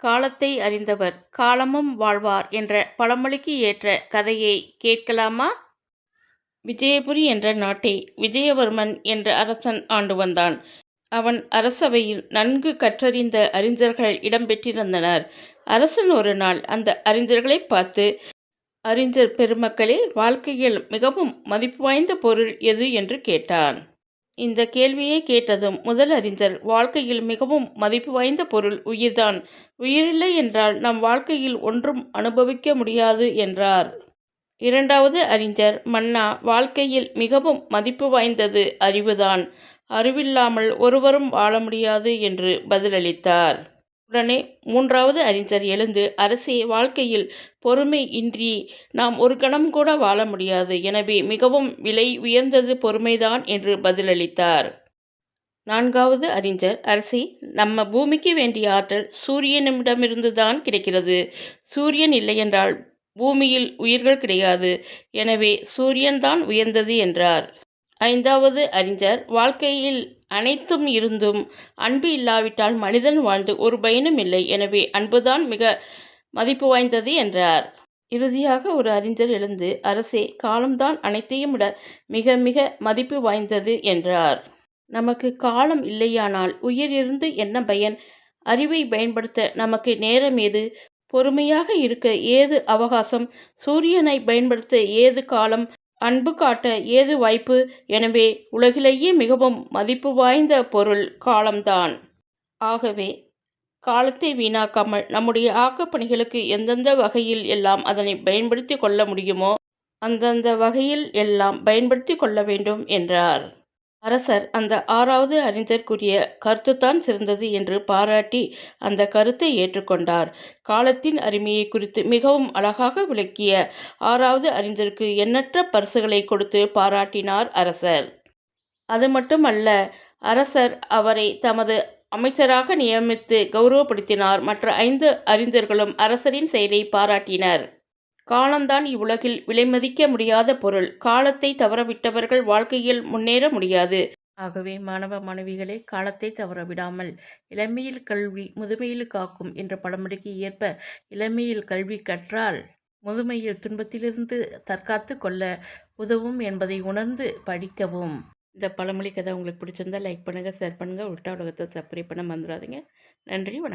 காலத்தை அறிந்தவர் காலமும் வாழ்வார் என்ற பழமொழிக்கு ஏற்ற கதையை கேட்கலாமா? விஜயபுரி என்ற நாட்டை விஜயவர்மன் என்ற அரசன் ஆண்டு வந்தான். அவன் அரசவையில் நன்கு கற்றறிந்த அறிஞர்கள் இடம்பெற்றிருந்தனர் அரசன் ஒரு நாள் அந்த அறிஞர்களை பார்த்து அறிஞர் பெருமக்களே வாழ்க்கையில் மிகவும் மதிப்பு வாய்ந்த பொருள் எது? என்று கேட்டான். இந்த கேள்வியை கேட்டதும் முதல் அறிஞர் வாழ்க்கையில் மிகவும் மதிப்பு வாய்ந்த பொருள் உயிர்தான். உயிரில்லை என்றால் நம் வாழ்க்கையில் ஒன்றும் அனுபவிக்க முடியாது என்றார். இரண்டாவது அறிஞர் மன்னா வாழ்க்கையில் மிகவும் மதிப்பு வாய்ந்தது அறிவுதான். அறிவில்லாமல் ஒருவரும் வாழ முடியாது என்று பதிலளித்தார். உடனே மூன்றாவது அறிஞர் எழுந்து அரசே வாழ்க்கையில் பொறுமை இன்றி நாம் ஒரு கணம் கூட வாழ முடியாது. எனவே மிகவும் விலை உயர்ந்தது பொறுமைதான் என்று பதிலளித்தார். நான்காவது அறிஞர் அரசி நம்ம பூமிக்கு வேண்டிய ஆற்றல் சூரியனிடமிருந்து தான் கிடைக்கிறது. சூரியன் இல்லையென்றால் பூமியில் உயிர்கள் கிடையாது. எனவே சூரியன்தான் உயர்ந்தது என்றார். ஐந்தாவது அறிஞர் வாழ்க்கையில் அனைத்தும் இருந்தும் அன்பு இல்லாவிட்டால் மனிதன் வாழ்ந்து ஒரு பயனும் இல்லை. எனவே அன்புதான் மிக மதிப்பு வாய்ந்தது என்றார். இறுதியாக ஒரு அறிஞர் எழுந்து அரசே காலம்தான் அனைத்தையும் விட மிக மிக மதிப்பு வாய்ந்தது என்றார். நமக்கு காலம் இல்லையானால் உயிர் இருந்து என்ன பயன்? அறிவை பயன்படுத்த நமக்கு நேரம் ஏது? பொறுமையாக இருக்க ஏது அவகாசம்? சூரியனை பயன்படுத்த ஏது காலம்? அன்பு காட்ட ஏது வாய்ப்பு? எனவே உலகிலேயே மிகவும் மதிப்பு வாய்ந்த பொருள் காலம்தான். ஆகவே காலத்தை வீணாக்காமல் நம்முடைய ஆக்கப்பணிகளுக்கு எந்தெந்த வகையில் எல்லாம் அதனை பயன்படுத்தி கொள்ள முடியுமோ அந்தந்த வகையில் எல்லாம் பயன்படுத்தி கொள்ள வேண்டும் என்றார். அரசர் அந்த ஆறாவது அறிஞர் கூறிய கருத்துத்தான் சிறந்தது என்று பாராட்டி அந்த கருத்தை ஏற்றுக்கொண்டார். காலத்தின் அருமையை குறித்து மிகவும் அழகாக விளக்கிய ஆறாவது அறிஞருக்கு எண்ணற்ற பரிசுகளை கொடுத்து பாராட்டினார் அரசர். அது மட்டுமல்ல அரசர் அவரை தமது அமைச்சராக நியமித்து கௌரவப்படுத்தினார். மற்ற ஐந்து அறிஞர்களும் அரசரின் செயலை பாராட்டினர். காலம்தான் இவ்வுலகில் விலைமதிக்க முடியாத பொருள். காலத்தை தவறவிட்டவர்கள் வாழ்க்கையில் முன்னேற முடியாது. ஆகவே மாணவ மாணவிகளே காலத்தை தவறவிடாமல் இளமையில் கல்வி முதுமையில் காக்கும் என்ற பழமொழிக்கு ஏற்ப இளமையில் கல்வி கற்றால் முதுமையில் துன்பத்திலிருந்து தற்காத்து கொள்ள உதவும் என்பதை உணர்ந்து படிக்கவும். இந்த பழமொழி கதை உங்களுக்கு பிடிச்சிருந்தா லைக் பண்ணுங்கள் ஷேர் பண்ணுங்கள் உள்டா உலகத்தை சப்ஸ்கிரைப் பண்ண மறந்துடாதீங்க. நன்றி வணக்கம்.